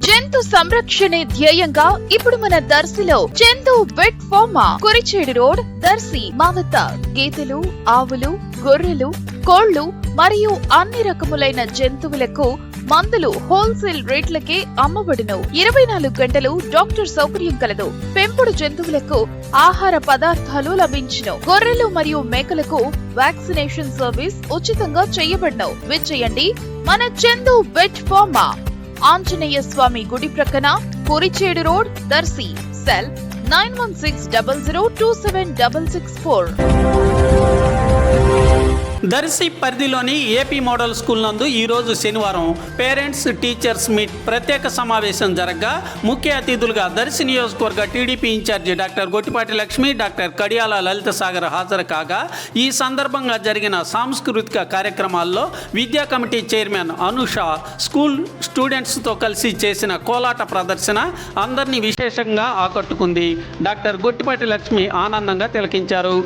జంతు సంరక్షణే ధ్యేయంగా ఇప్పుడు మన దర్శిలో జంతు vet pharma Kurichedu road Darsi మావత గేదెలు ఆవులు గొర్రెలు కోళ్ళు మరియు అన్ని రకములైన జంతువులకు మందులు హోల్సేల్ రేట్లకే అమ్మబడును. ఇరవై నాలుగు గంటలు డాక్టర్ సౌకర్యం కలదు. పెంపుడు జంతువులకు ఆహార పదార్థాలు లభించును. గొర్రెలు మరియు మేకలకు వ్యాక్సినేషన్ సర్వీస్ ఉచితంగా చేయబడను. విచ్చేయండి. మన చందు వెట్ ఫార్మా. ఆంజనేయ స్వామి గుడి ప్రక్కన Korichedu road Darsi cell nine one six double zero two seven double six four. Darsi పరిధిలోని ఏపీ మోడల్ స్కూల్ నందు ఈరోజు శనివారం పేరెంట్స్ టీచర్స్ మీట్ ప్రత్యేక సమావేశం జరగగా. ముఖ్య అతిథులుగా దర్శి నియోజకవర్గ TDP incharge doctor Gottipati Lakshmi doctor Kadiyala Lalitha Sagar హాజరు కాగా ఈ సందర్భంగా జరిగిన సాంస్కృతిక కార్యక్రమాల్లో విద్యా కమిటీ చైర్మన్ అనుష స్కూల్ స్టూడెంట్స్తో కలిసి చేసిన కోలాట ప్రదర్శన అందరినీ విశేషంగా ఆకట్టుకుంది. డాక్టర్ గొట్టిపాటి లక్ష్మి ఆనందంగా తిలకించారు.